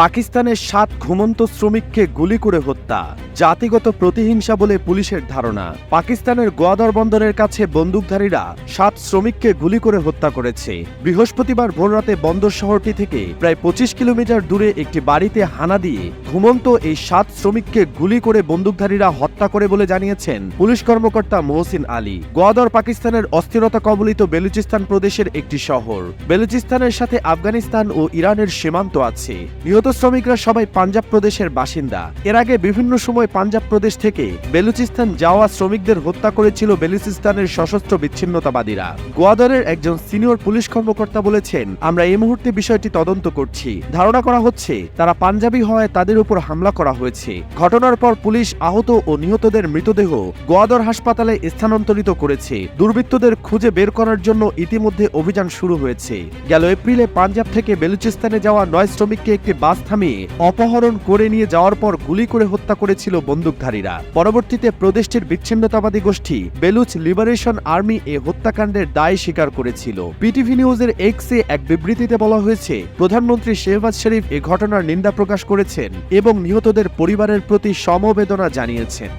পাকিস্তানের সাত ঘুমন্ত শ্রমিককে গুলি করে হত্যা, জাতিগত প্রতিহিংসা বলে পুলিশের ধারণা। পাকিস্তানের গোয়াদর বন্দরের কাছে বন্দুকধারীরা সাত শ্রমিককে গুলি করে হত্যা করেছে। বৃহস্পতিবার ভোররাতে বন্দর শহরটি থেকে প্রায় পঁচিশ কিলোমিটার দূরে একটি বাড়িতে হানা দিয়ে ঘুমন্ত এই সাত শ্রমিককে গুলি করে বন্দুকধারীরা হত্যা করে বলে জানিয়েছেন পুলিশ কর্মকর্তা মোহসিন আলী। গোয়াদর পাকিস্তানের অস্থিরতা কবলিত বেলুচিস্তান প্রদেশের একটি শহর। বেলুচিস্তানের সাথে আফগানিস্তান ও ইরানের সীমান্ত আছে। নিহত শ্রমিকরা সবাই পাঞ্জাব প্রদেশের বাসিন্দা। এর আগে বিভিন্ন সময় পাঞ্জাব প্রদেশ থেকে বেলুচিস্তান যাওয়া শ্রমিকদের হত্যা করেছিল বেলুচিস্তানের সশস্ত্র বিচ্ছিন্নতাবাদীরা। গোয়াদরের একজন সিনিয়র পুলিশ কর্মকর্তা বলেছেন, আমরা এই মুহূর্তে বিষয়টি তদন্ত করছি। ধারণা করা হচ্ছে, তারা পাঞ্জাবি হওয়ায় তাদের উপর হামলা করা হয়েছে। ঘটনার পর পুলিশ আহত ও নিহতদের মৃতদেহ গোয়াদর হাসপাতালে স্থানান্তরিত করেছে। দুর্বৃত্তদের খুঁজে বের করার জন্য ইতিমধ্যে অভিযান শুরু হয়েছে। গেল এপ্রিলে পাঞ্জাব থেকে বেলুচিস্তানে যাওয়া নয় শ্রমিককে একটি বাস থামিয়ে অপহরণ করে নিয়ে যাওয়ার পর গুলি করে হত্যা করেছিল বন্দুকধারীরা। পরবর্তীতে প্রদেশটির বিচ্ছিন্নতাবাদী গোষ্ঠী বেলুচ লিবারেশন আর্মি এ হত্যাকাণ্ডের দায় স্বীকার করেছিল। পিটিভি নিউজের এক্সে এক বিবৃতিতে বলা হয়েছে, প্রধানমন্ত্রী শেহবাজ শরীফ এ ঘটনার নিন্দা প্রকাশ করেছেন এবং নিহতদের পরিবারের প্রতি সমবেদনা জানিয়েছেন।